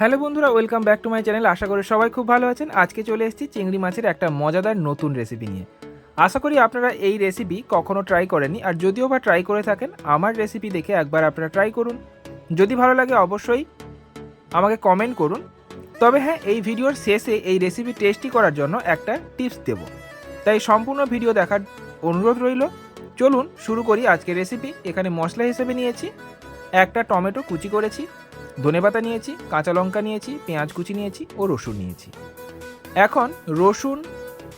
Hello বন্ধুরা, welcome back to my channel. আশা করি সবাই খুব ভালো আছেন। আজকে চলে এসেছি চিংড়ি মাছের একটা মজাদার নতুন রেসিপি নিয়ে। আশা করি আপনারা এই রেসিপি কখনো ট্রাই করেননি। আর যদিও বা ট্রাই করে থাকেন, আমার রেসিপি দেখে একবার আপনারা ট্রাই করুন। যদি ভালো লাগে অবশ্যই আমাকে কমেন্ট করুন। তবে হ্যাঁ এই ভিডিওর শেষে এই রেসিপি টেস্টি করার জন্য একটা টিপস দেব। তাই সম্পূর্ণ ভিডিও দেখার অনুরোধ রইল। চলুন শুরু করি আজকের রেসিপি এখানে মশলা হিসেবে নিয়েছি, একটা টমেটো কুচি করেছি ধনেপাতা নিয়েছি, কাঁচা লঙ্কা নিয়েছি, পেঁয়াজ কুচি নিয়েছি ও রসুন নিয়েছি। এখন রসুন,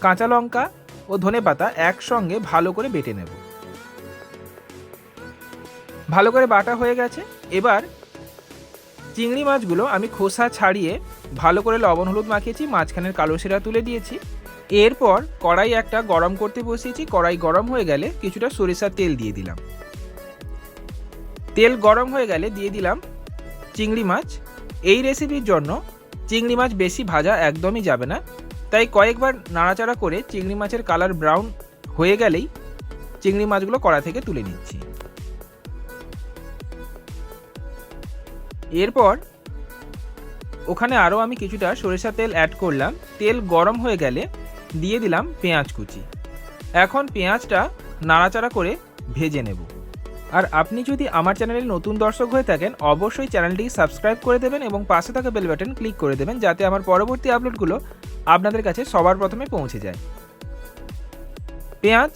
কাঁচা লঙ্কা ও ধনেপাতা একসঙ্গে ভালো করে বেটে নেব। ভালো করে বাটা হয়ে গেছে। এবার চিংড়ি মাছগুলো আমি খোসা ছাড়িয়ে ভালো করে লবণ হলুদ মাখিয়েছি, মাঝখানের কালো সেরা তুলে দিয়েছি। এরপর কড়াই একটা গরম করতে বসিয়েছি। কড়াই গরম হয়ে গেলে কিছুটা সরিষার তেল দিয়ে দিলাম। তেল গরম হয়ে গেলে দিয়ে দিলাম চিংড়ি মাছ? এই রেসিপির জন্য চিংড়ি মাছ বেশি ভাজা একদমই যাবে না। তাই কয়েকবার নাড়াচাড়া করে চিংড়ি মাছের কালার ব্রাউন হয়ে গেলেই চিংড়ি মাছগুলো কড়া থেকে তুলে নিচ্ছি। এরপর ওখানে আরও আমি কিছুটা সরিষা তেল অ্যাড করলাম। তেল গরম হয়ে গেলে দিয়ে দিলাম পেঁয়াজ কুচি। এখন পেঁয়াজটা নাড়াচাড়া করে ভেজে নেব। আর আপনি যদি আমার চ্যানেলে নতুন দর্শক হয়ে থাকেন, অবশ্যই চ্যানেলটি সাবস্ক্রাইব করে দেবেন এবং পাশে থাকা বেল বাটন ক্লিক করে দেবেন যাতে আমার পরবর্তী আপলোডগুলো আপনাদের কাছে সবার প্রথমে পৌঁছে যায়। পেঁয়াজ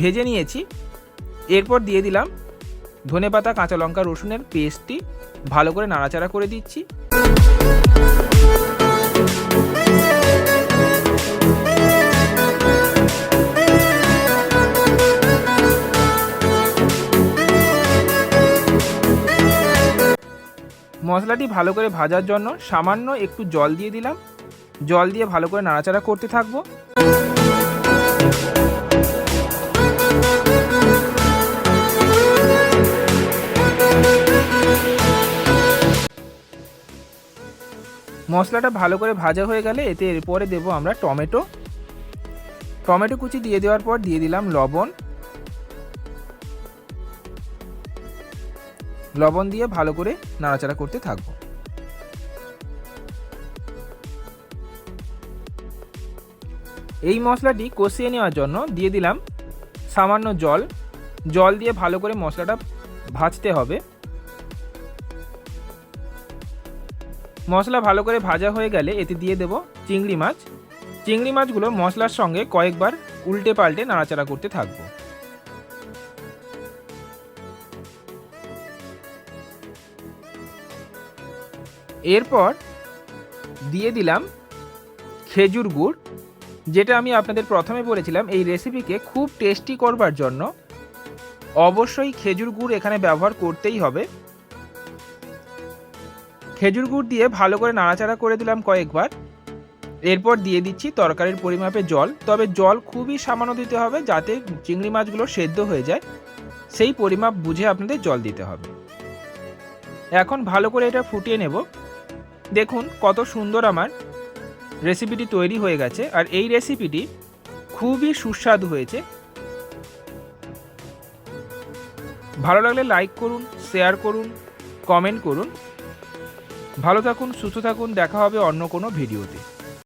ভেজে নিয়েছি। এরপর দিয়ে দিলাম ধনেপাতা কাঁচা লঙ্কা, রসুনের পেস্টটি। ভালো করে নাড়াচাড়া করে দিচ্ছি। মশলাটি ভালো করে ভাজার জন্য সামান্য একটু জল দিয়ে দিলাম। জল দিয়ে ভালো করে নাড়াচাড়া করতে থাকব। মশলাটা ভালো করে ভাজা হয়ে গেলে এতে এরপরে দেবো আমরা টমেটো। টমেটো কুচি দিয়ে দেওয়ার পর দিয়ে দিলাম লবণ। লবণ দিয়ে ভালো করে নাড়াচাড়া করতে থাকব। এই মশলাটি কষিয়ে নেওয়ার জন্য দিয়ে দিলাম সামান্য জল। জল দিয়ে ভালো করে মশলাটা ভাজতে হবে। মশলা ভালো করে ভাজা হয়ে গেলে এতে দিয়ে দেব চিংড়ি মাছ। চিংড়ি মাছগুলো মশলার সঙ্গে কয়েকবার উল্টে পাল্টে নাড়াচাড়া করতে থাকব। এরপর দিয়ে দিলাম খেজুর গুড়, যেটা আমি আপনাদের প্রথমে বলেছিলাম এই রেসিপিকে খুব টেস্টি করবার জন্য। অবশ্যই খেজুর গুড় এখানে ব্যবহার করতেই হবে। খেজুর গুড় দিয়ে ভালো করে নাড়াচাড়া করে দিলাম কয়েকবার। এরপর দিয়ে দিচ্ছি তরকারির পরিমাপে জল, তবে জল খুবই সামান্য দিতে হবে যাতে চিংড়ি মাছগুলো সেদ্ধ হয়ে যায়। সেই পরিমাপ বুঝে আপনাদের জল দিতে হবে। এখন ভালো করে এটা ফুটিয়ে নেব। দেখুন কত সুন্দর আমার রেসিপিটি তৈরি হয়ে গেছে, আর এই রেসিপিটি খুবই সুস্বাদু হয়েছে। ভালো লাগলে লাইক করুন শেয়ার করুন কমেন্ট করুন। ভালো থাকুন, সুস্থ থাকুন, দেখা হবে অন্য কোনো ভিডিওতে